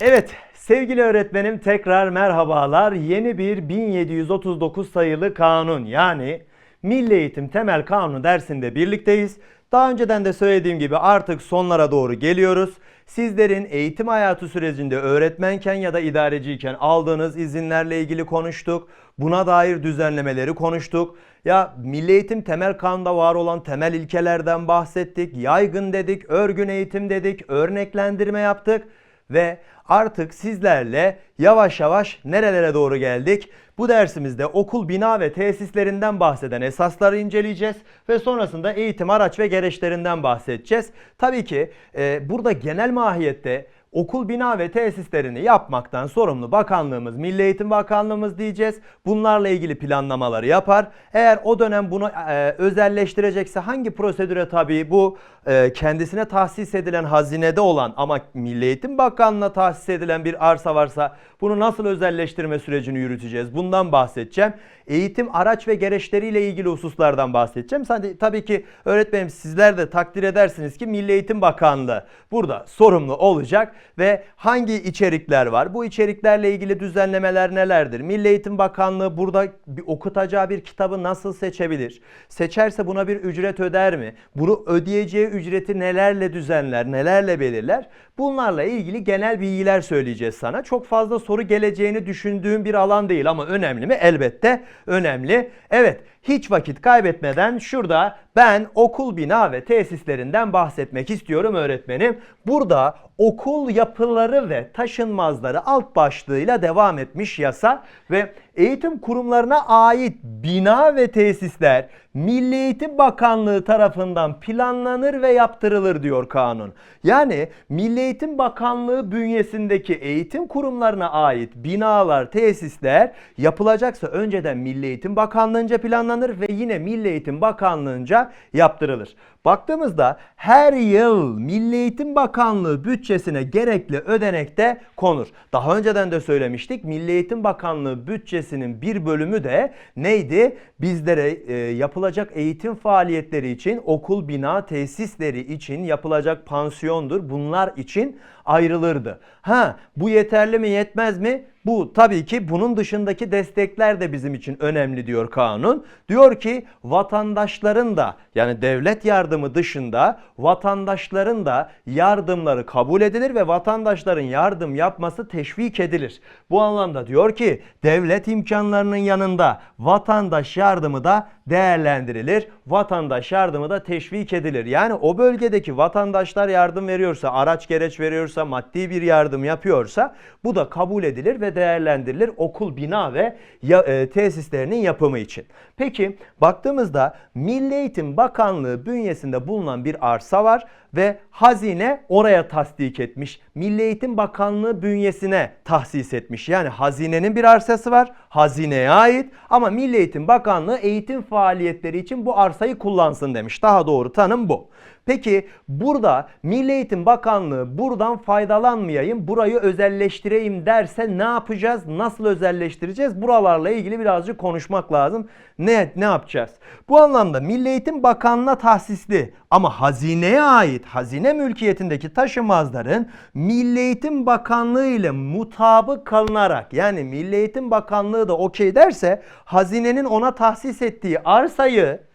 Evet sevgili öğretmenim tekrar merhabalar. Yeni bir 1739 sayılı kanun yani Milli Eğitim Temel Kanunu dersinde birlikteyiz. Daha önceden de söylediğim gibi artık sonlara doğru geliyoruz. Sizlerin eğitim hayatı sürecinde öğretmenken ya da idareciyken aldığınız izinlerle ilgili konuştuk. Buna dair düzenlemeleri konuştuk. Ya Milli Eğitim Temel Kanunu'nda var olan temel ilkelerden bahsettik. Yaygın dedik, örgün eğitim dedik, örneklendirme yaptık ve artık sizlerle yavaş yavaş nerelere doğru geldik? Bu dersimizde okul, bina ve tesislerinden bahseden esasları inceleyeceğiz ve sonrasında eğitim araç ve gereçlerinden bahsedeceğiz. Tabii ki e, burada genel mahiyette okul, bina ve tesislerini yapmaktan sorumlu bakanlığımız, Milli Eğitim Bakanlığımız diyeceğiz. Bunlarla ilgili planlamaları yapar. Eğer o dönem bunu e, özelleştirecekse hangi prosedüre tabii bu e, kendisine tahsis edilen hazinede olan ama Milli Eğitim Bakanlığı'na tahsis edilen bir arsa varsa bunu nasıl özelleştirme sürecini yürüteceğiz? Bundan bahsedeceğim. Eğitim araç ve gereçleriyle ilgili hususlardan bahsedeceğim. Sadece, tabii ki öğretmenim sizler de takdir edersiniz ki Milli Eğitim Bakanlığı burada sorumlu olacak ve hangi içerikler var? Bu içeriklerle ilgili düzenlemeler nelerdir? Milli Eğitim Bakanlığı burada bir okutacağı bir kitabı nasıl seçebilir? Seçerse buna bir ücret öder mi? Bunu ödeyeceği ücreti nelerle düzenler, nelerle belirler? Bunlarla ilgili genel bilgiler söyleyeceğiz sana. Çok fazla soru geleceğini düşündüğüm bir alan değil ama önemli mi? Elbette önemli. Evet, hiç vakit kaybetmeden şurada ben okul bina ve tesislerinden bahsetmek istiyorum öğretmenim. Burada okul yapıları ve taşınmazları alt başlığıyla devam etmiş yasa ve eğitim kurumlarına ait bina ve tesisler Milli Eğitim Bakanlığı tarafından planlanır ve yaptırılır diyor kanun. Yani Milli Eğitim Bakanlığı bünyesindeki eğitim kurumlarına ait binalar, tesisler yapılacaksa önceden Milli Eğitim Bakanlığı'nca planlanır ve yine Milli Eğitim Bakanlığı'nca yaptırılır. Baktığımızda her yıl Milli Eğitim Bakanlığı bütçesine gerekli ödenek de konur. Daha önceden de söylemiştik. Milli Eğitim Bakanlığı bütçesinin bir bölümü de neydi? Bizlere e, yapılacak eğitim faaliyetleri için okul bina tesisleri için yapılacak pansiyondur. Bunlar için ayrılırdı. Ha bu yeterli mi yetmez mi? Bu tabii ki bunun dışındaki destekler de bizim için önemli diyor kanun. Diyor ki vatandaşların da yani devlet yardımı dışında vatandaşların da yardımları kabul edilir ve vatandaşların yardım yapması teşvik edilir. Bu anlamda diyor ki devlet imkanlarının yanında vatandaş yardımı da değerlendirilir. Vatandaş yardımı da teşvik edilir. Yani o bölgedeki vatandaşlar yardım veriyorsa, araç gereç veriyorsa, maddi bir yardım yapıyorsa bu da kabul edilir ve değerlendirilir okul, bina ve ya, e, tesislerinin yapımı için. Peki baktığımızda Milli Eğitim Bakanlığı bünyesinde bulunan bir arsa var ve hazine oraya tasdik etmiş. Milli Eğitim Bakanlığı bünyesine tahsis etmiş. Yani hazinenin bir arsası var. Hazineye ait ama Milli Eğitim Bakanlığı eğitim faaliyetleri için bu arsayı kullansın demiş. Daha doğru tanım bu. Peki burada Milli Eğitim Bakanlığı buradan faydalanmayayım, burayı özelleştireyim derse ne yapacağız? Nasıl özelleştireceğiz? Buralarla ilgili birazcık konuşmak lazım. Ne ne yapacağız? Bu anlamda Milli Eğitim Bakanlığı'na tahsisli ama hazineye ait hazine mülkiyetindeki taşımazların Milli Eğitim Bakanlığı ile mutabık kalınarak yani Milli Eğitim Bakanlığı da okey derse hazinenin ona tahsis ettiği arsayı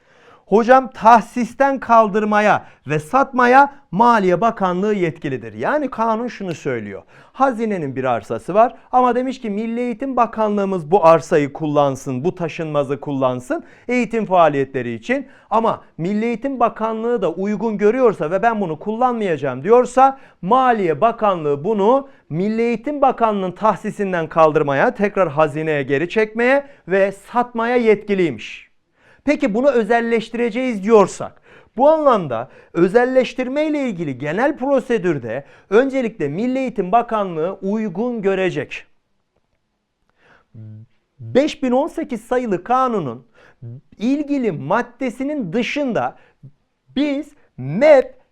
Hocam tahsisten kaldırmaya ve satmaya Maliye Bakanlığı yetkilidir. Yani kanun şunu söylüyor. Hazinenin bir arsası var ama demiş ki Milli Eğitim Bakanlığımız bu arsayı kullansın, bu taşınmazı kullansın eğitim faaliyetleri için. Ama Milli Eğitim Bakanlığı da uygun görüyorsa ve ben bunu kullanmayacağım diyorsa Maliye Bakanlığı bunu Milli Eğitim Bakanlığı'nın tahsisinden kaldırmaya, tekrar hazineye geri çekmeye ve satmaya yetkiliymiş. Peki bunu özelleştireceğiz diyorsak bu anlamda özelleştirme ile ilgili genel prosedürde öncelikle Milli Eğitim Bakanlığı uygun görecek. 5018 sayılı kanunun ilgili maddesinin dışında biz MEP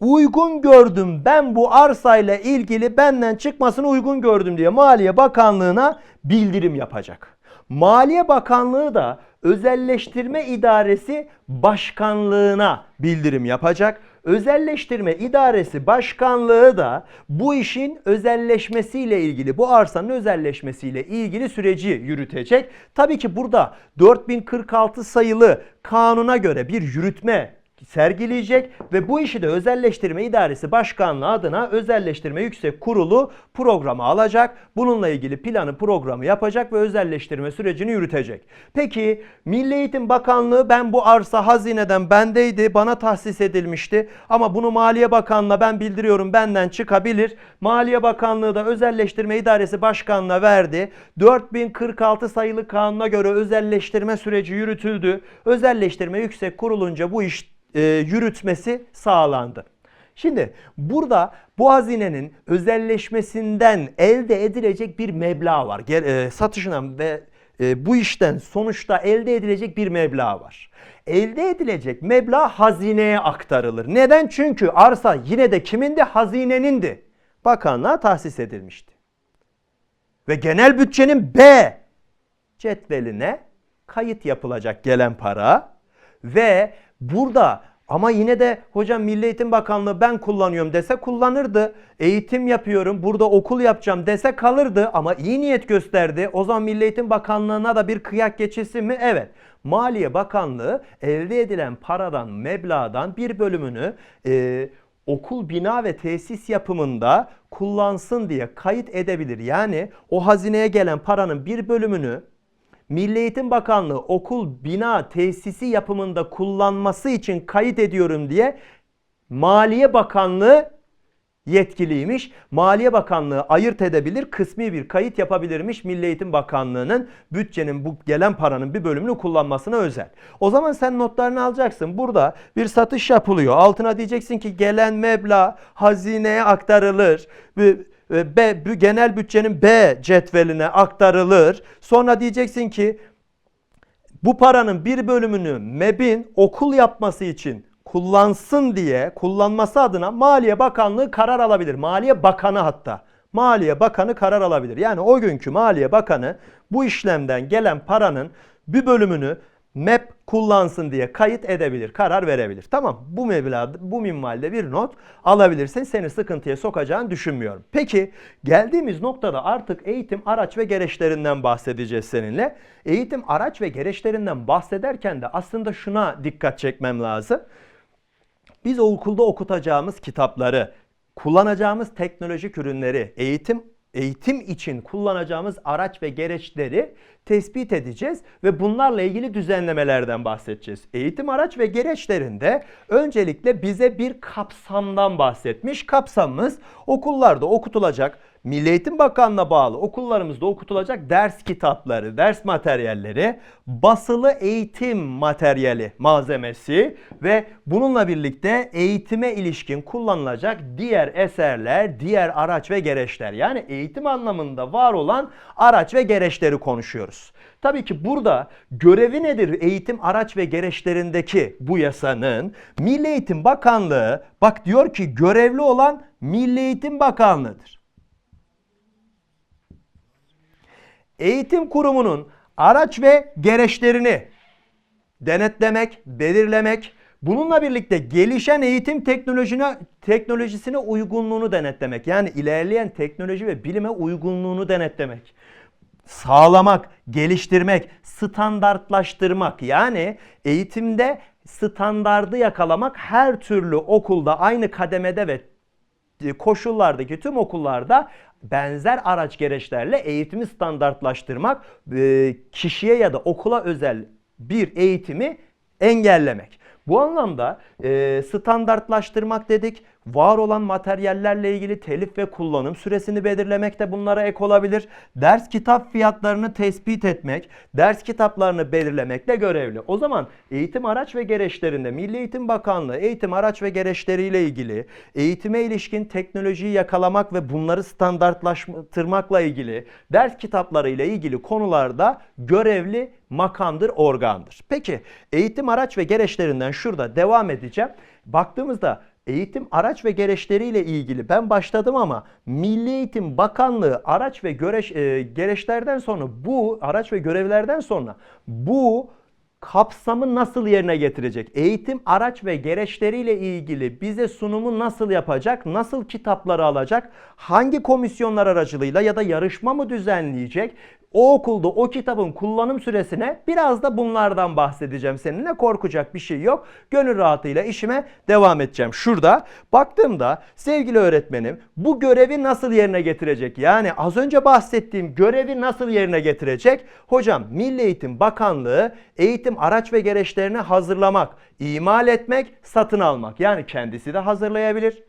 uygun gördüm ben bu arsayla ilgili benden çıkmasını uygun gördüm diye Maliye Bakanlığı'na bildirim yapacak. Maliye Bakanlığı da Özelleştirme İdaresi Başkanlığına bildirim yapacak. Özelleştirme İdaresi Başkanlığı da bu işin özelleşmesiyle ilgili, bu arsanın özelleşmesiyle ilgili süreci yürütecek. Tabii ki burada 4046 sayılı kanuna göre bir yürütme sergileyecek ve bu işi de Özelleştirme İdaresi Başkanlığı adına Özelleştirme Yüksek Kurulu programı alacak. Bununla ilgili planı programı yapacak ve özelleştirme sürecini yürütecek. Peki Milli Eğitim Bakanlığı ben bu arsa hazineden bendeydi bana tahsis edilmişti ama bunu Maliye Bakanlığı'na ben bildiriyorum benden çıkabilir. Maliye Bakanlığı da Özelleştirme İdaresi Başkanlığı'na verdi. 4046 sayılı kanuna göre özelleştirme süreci yürütüldü. Özelleştirme Yüksek Kurulunca bu iş e, yürütmesi sağlandı. Şimdi burada bu hazinenin özelleşmesinden elde edilecek bir meblağ var. E, satışından ve e, bu işten sonuçta elde edilecek bir meblağ var. Elde edilecek meblağ hazineye aktarılır. Neden? Çünkü arsa yine de kimindi? Hazinenindi. Bakanlığa tahsis edilmişti. Ve genel bütçenin B cetveline kayıt yapılacak gelen para ve burada ama yine de hocam Milli Eğitim Bakanlığı ben kullanıyorum dese kullanırdı. Eğitim yapıyorum, burada okul yapacağım dese kalırdı ama iyi niyet gösterdi. O zaman Milli Eğitim Bakanlığı'na da bir kıyak geçilsin mi? Evet. Maliye Bakanlığı elde edilen paradan, meblağdan bir bölümünü e, okul bina ve tesis yapımında kullansın diye kayıt edebilir. Yani o hazineye gelen paranın bir bölümünü Milli Eğitim Bakanlığı okul bina tesisi yapımında kullanması için kayıt ediyorum diye Maliye Bakanlığı yetkiliymiş. Maliye Bakanlığı ayırt edebilir, kısmi bir kayıt yapabilirmiş Milli Eğitim Bakanlığı'nın bütçenin bu gelen paranın bir bölümünü kullanmasına özel. O zaman sen notlarını alacaksın. Burada bir satış yapılıyor. Altına diyeceksin ki gelen meblağ hazineye aktarılır. B, genel bütçenin B cetveline aktarılır. Sonra diyeceksin ki bu paranın bir bölümünü MEB'in okul yapması için kullansın diye kullanması adına Maliye Bakanlığı karar alabilir. Maliye Bakanı hatta. Maliye Bakanı karar alabilir. Yani o günkü Maliye Bakanı bu işlemden gelen paranın bir bölümünü map kullansın diye kayıt edebilir, karar verebilir. Tamam bu meblağda, bu minvalde bir not alabilirsin. Seni sıkıntıya sokacağını düşünmüyorum. Peki geldiğimiz noktada artık eğitim araç ve gereçlerinden bahsedeceğiz seninle. Eğitim araç ve gereçlerinden bahsederken de aslında şuna dikkat çekmem lazım. Biz okulda okutacağımız kitapları, kullanacağımız teknolojik ürünleri, eğitim eğitim için kullanacağımız araç ve gereçleri tespit edeceğiz ve bunlarla ilgili düzenlemelerden bahsedeceğiz. Eğitim araç ve gereçlerinde öncelikle bize bir kapsamdan bahsetmiş. Kapsamımız okullarda okutulacak Milli Eğitim Bakanlığı'na bağlı okullarımızda okutulacak ders kitapları, ders materyalleri, basılı eğitim materyali malzemesi ve bununla birlikte eğitime ilişkin kullanılacak diğer eserler, diğer araç ve gereçler. Yani eğitim anlamında var olan araç ve gereçleri konuşuyoruz. Tabii ki burada görevi nedir eğitim araç ve gereçlerindeki bu yasanın? Milli Eğitim Bakanlığı bak diyor ki görevli olan Milli Eğitim Bakanlığı'dır. Eğitim kurumunun araç ve gereçlerini denetlemek, belirlemek, bununla birlikte gelişen eğitim teknolojisine, teknolojisine uygunluğunu denetlemek. Yani ilerleyen teknoloji ve bilime uygunluğunu denetlemek. Sağlamak, geliştirmek, standartlaştırmak. Yani eğitimde standardı yakalamak her türlü okulda aynı kademede ve koşullardaki tüm okullarda benzer araç gereçlerle eğitimi standartlaştırmak, e, kişiye ya da okula özel bir eğitimi engellemek. Bu anlamda e, standartlaştırmak dedik. Var olan materyallerle ilgili telif ve kullanım süresini belirlemek de bunlara ek olabilir. Ders kitap fiyatlarını tespit etmek, ders kitaplarını belirlemekle görevli. O zaman eğitim araç ve gereçlerinde Milli Eğitim Bakanlığı eğitim araç ve gereçleriyle ilgili eğitime ilişkin teknolojiyi yakalamak ve bunları standartlaştırmakla ilgili ders kitapları ile ilgili konularda görevli makamdır, organdır. Peki eğitim araç ve gereçlerinden şurada devam edeceğim. Baktığımızda eğitim araç ve gereçleriyle ilgili ben başladım ama Milli Eğitim Bakanlığı araç ve göreç, e, gereçlerden sonra bu araç ve görevlerden sonra bu kapsamı nasıl yerine getirecek? Eğitim araç ve gereçleriyle ilgili bize sunumu nasıl yapacak? Nasıl kitapları alacak? Hangi komisyonlar aracılığıyla ya da yarışma mı düzenleyecek? O okulda o kitabın kullanım süresine biraz da bunlardan bahsedeceğim seninle. Korkacak bir şey yok. Gönül rahatıyla işime devam edeceğim. Şurada baktığımda sevgili öğretmenim bu görevi nasıl yerine getirecek? Yani az önce bahsettiğim görevi nasıl yerine getirecek? Hocam Milli Eğitim Bakanlığı eğitim araç ve gereçlerini hazırlamak, imal etmek, satın almak. Yani kendisi de hazırlayabilir,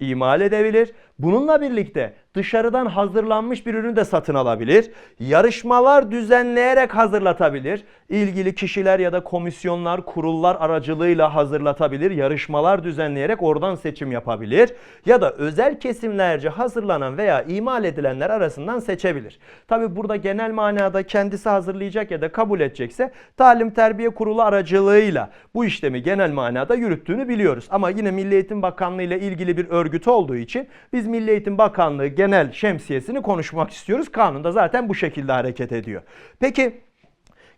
imal edebilir. Bununla birlikte dışarıdan hazırlanmış bir ürünü de satın alabilir. Yarışmalar düzenleyerek hazırlatabilir. İlgili kişiler ya da komisyonlar, kurullar aracılığıyla hazırlatabilir. Yarışmalar düzenleyerek oradan seçim yapabilir. Ya da özel kesimlerce hazırlanan veya imal edilenler arasından seçebilir. Tabi burada genel manada kendisi hazırlayacak ya da kabul edecekse talim terbiye kurulu aracılığıyla bu işlemi genel manada yürüttüğünü biliyoruz. Ama yine Milli Eğitim Bakanlığı ile ilgili bir örgüt olduğu için biz Milli Eğitim Bakanlığı genel şemsiyesini konuşmak istiyoruz. Kanunda zaten bu şekilde hareket ediyor. Peki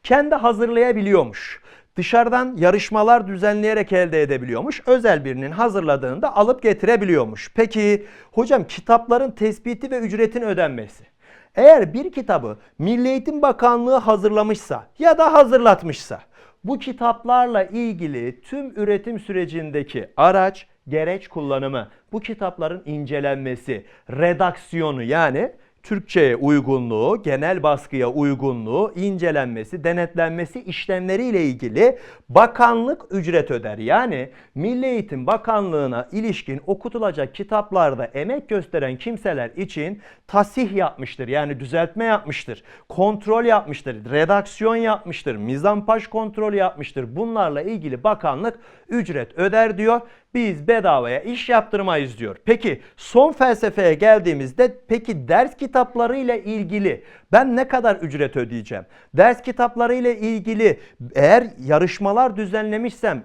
kendi hazırlayabiliyormuş. Dışarıdan yarışmalar düzenleyerek elde edebiliyormuş. Özel birinin hazırladığında alıp getirebiliyormuş. Peki hocam kitapların tespiti ve ücretin ödenmesi. Eğer bir kitabı Milli Eğitim Bakanlığı hazırlamışsa ya da hazırlatmışsa bu kitaplarla ilgili tüm üretim sürecindeki araç, gereç kullanımı, bu kitapların incelenmesi, redaksiyonu yani Türkçe'ye uygunluğu, genel baskıya uygunluğu, incelenmesi, denetlenmesi işlemleriyle ilgili bakanlık ücret öder. Yani Milli Eğitim Bakanlığı'na ilişkin okutulacak kitaplarda emek gösteren kimseler için tasih yapmıştır. Yani düzeltme yapmıştır. Kontrol yapmıştır. Redaksiyon yapmıştır. Mizampaj kontrolü yapmıştır. Bunlarla ilgili bakanlık ücret öder diyor. Biz bedavaya iş yaptırmayız diyor. Peki son felsefeye geldiğimizde peki ders kitapları ile ilgili ben ne kadar ücret ödeyeceğim? Ders kitapları ile ilgili eğer yarışmalar düzenlemişsem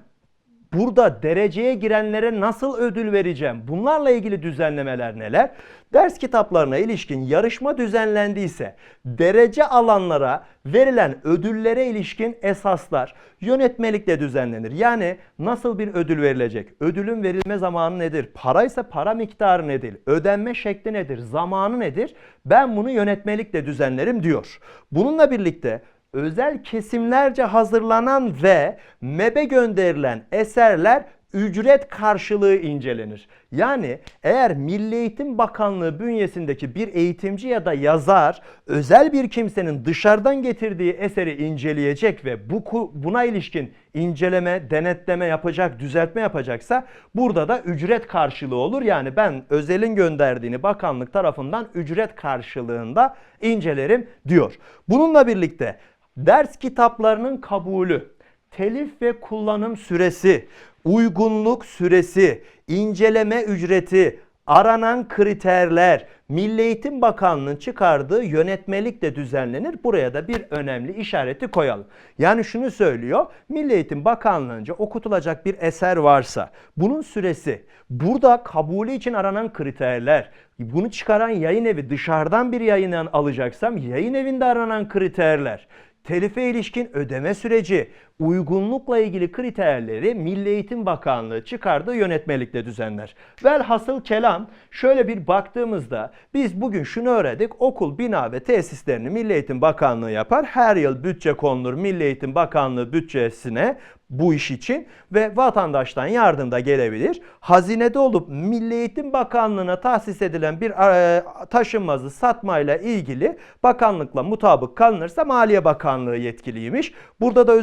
Burada dereceye girenlere nasıl ödül vereceğim? Bunlarla ilgili düzenlemeler neler? Ders kitaplarına ilişkin yarışma düzenlendiyse derece alanlara verilen ödüllere ilişkin esaslar yönetmelikle düzenlenir. Yani nasıl bir ödül verilecek? Ödülün verilme zamanı nedir? Paraysa para miktarı nedir? Ödenme şekli nedir? Zamanı nedir? Ben bunu yönetmelikle düzenlerim diyor. Bununla birlikte özel kesimlerce hazırlanan ve MEB'e gönderilen eserler ücret karşılığı incelenir. Yani eğer Milli Eğitim Bakanlığı bünyesindeki bir eğitimci ya da yazar özel bir kimsenin dışarıdan getirdiği eseri inceleyecek ve bu buna ilişkin inceleme, denetleme yapacak, düzeltme yapacaksa burada da ücret karşılığı olur. Yani ben özelin gönderdiğini bakanlık tarafından ücret karşılığında incelerim diyor. Bununla birlikte ders kitaplarının kabulü, telif ve kullanım süresi, uygunluk süresi, inceleme ücreti, aranan kriterler, Milli Eğitim Bakanlığı'nın çıkardığı yönetmelikle düzenlenir. Buraya da bir önemli işareti koyalım. Yani şunu söylüyor. Milli Eğitim Bakanlığı'nca okutulacak bir eser varsa bunun süresi, burada kabulü için aranan kriterler, bunu çıkaran yayın evi dışarıdan bir yayından alacaksam yayın evinde aranan kriterler, telife ilişkin ödeme süreci, uygunlukla ilgili kriterleri Milli Eğitim Bakanlığı çıkardığı yönetmelikle düzenler. Velhasıl kelam şöyle bir baktığımızda biz bugün şunu öğrendik. Okul, bina ve tesislerini Milli Eğitim Bakanlığı yapar. Her yıl bütçe konulur Milli Eğitim Bakanlığı bütçesine bu iş için ve vatandaştan yardım da gelebilir. Hazinede olup Milli Eğitim Bakanlığı'na tahsis edilen bir e, taşınmazı satmayla ilgili bakanlıkla mutabık kalınırsa Maliye Bakanlığı yetkiliymiş. Burada da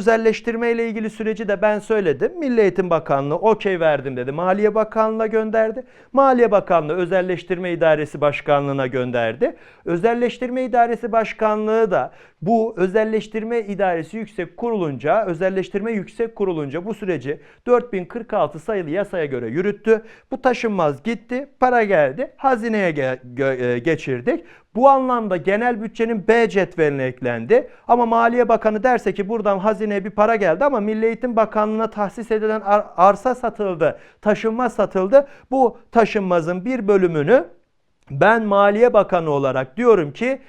özelleştirme ile ilgili süreci de ben söyledim. Milli Eğitim Bakanlığı okey verdim dedi. Maliye Bakanlığı'na gönderdi. Maliye Bakanlığı Özelleştirme İdaresi Başkanlığı'na gönderdi. Özelleştirme İdaresi Başkanlığı da bu özelleştirme idaresi yüksek kurulunca, özelleştirme yüksek kurulunca bu süreci 4046 sayılı yasaya göre yürüttü. Bu taşınmaz gitti, para geldi, hazineye ge- ge- geçirdik. Bu anlamda genel bütçenin B cetveline eklendi. Ama Maliye Bakanı derse ki buradan hazineye bir para geldi ama Milli Eğitim Bakanlığı'na tahsis edilen ar- arsa satıldı, taşınmaz satıldı. Bu taşınmazın bir bölümünü ben Maliye Bakanı olarak diyorum ki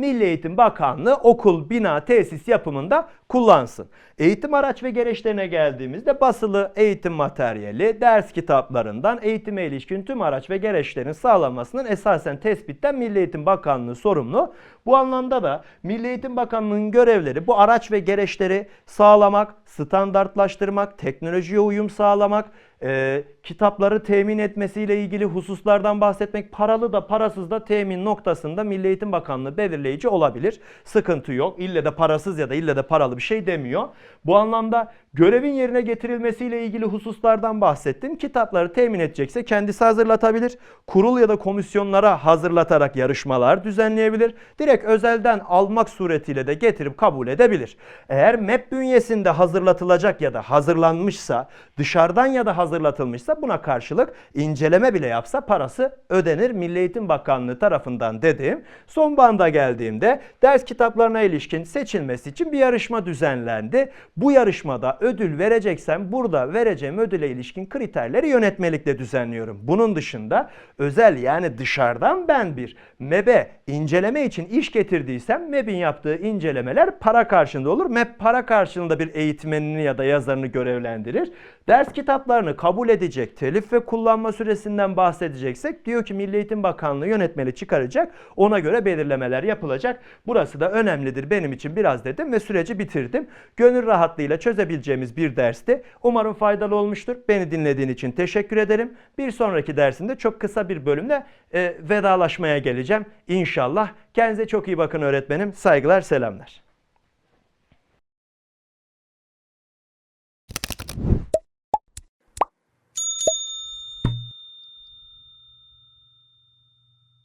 Milli Eğitim Bakanlığı okul, bina, tesis yapımında kullansın. Eğitim araç ve gereçlerine geldiğimizde basılı eğitim materyali, ders kitaplarından eğitime ilişkin tüm araç ve gereçlerin sağlanmasının esasen tespitten Milli Eğitim Bakanlığı sorumlu. Bu anlamda da Milli Eğitim Bakanlığı'nın görevleri bu araç ve gereçleri sağlamak, standartlaştırmak, teknolojiye uyum sağlamak, e, kitapları temin etmesiyle ilgili hususlardan bahsetmek paralı da parasız da temin noktasında Milli Eğitim Bakanlığı belirleyici olabilir. Sıkıntı yok. İlle de parasız ya da ille de paralı bir şey demiyor. Bu anlamda görevin yerine getirilmesiyle ilgili hususlardan bahsettim. Kitapları temin edecekse kendisi hazırlatabilir. Kurul ya da komisyonlara hazırlatarak yarışmalar düzenleyebilir. Direkt özelden almak suretiyle de getirip kabul edebilir. Eğer MEP bünyesinde hazırlatılacak ya da hazırlanmışsa, dışarıdan ya da hazırlatılmışsa buna karşılık inceleme bile yapsa parası ödenir Milli Eğitim Bakanlığı tarafından dediğim. Son banda geldiğimde ders kitaplarına ilişkin seçilmesi için bir yarışma düzenlendi. Bu yarışmada ödül vereceksem burada vereceğim ödüle ilişkin kriterleri yönetmelikle düzenliyorum. Bunun dışında özel yani dışarıdan ben bir MEB'e inceleme için iş getirdiysem MEB'in yaptığı incelemeler para karşılığında olur. MEB para karşılığında bir eğitmenini ya da yazarını görevlendirir. Ders kitaplarını kabul edecek, telif ve kullanma süresinden bahsedeceksek diyor ki Milli Eğitim Bakanlığı yönetmeli çıkaracak. Ona göre belirlemeler yapılacak. Burası da önemlidir benim için biraz dedim ve süreci bitirdim. Gönül rahatlığıyla çözebileceğimiz bir dersti. Umarım faydalı olmuştur. Beni dinlediğin için teşekkür ederim. Bir sonraki dersimde çok kısa bir bölümle e, vedalaşmaya geleceğim. İnşallah. Kendinize çok iyi bakın öğretmenim. Saygılar, selamlar.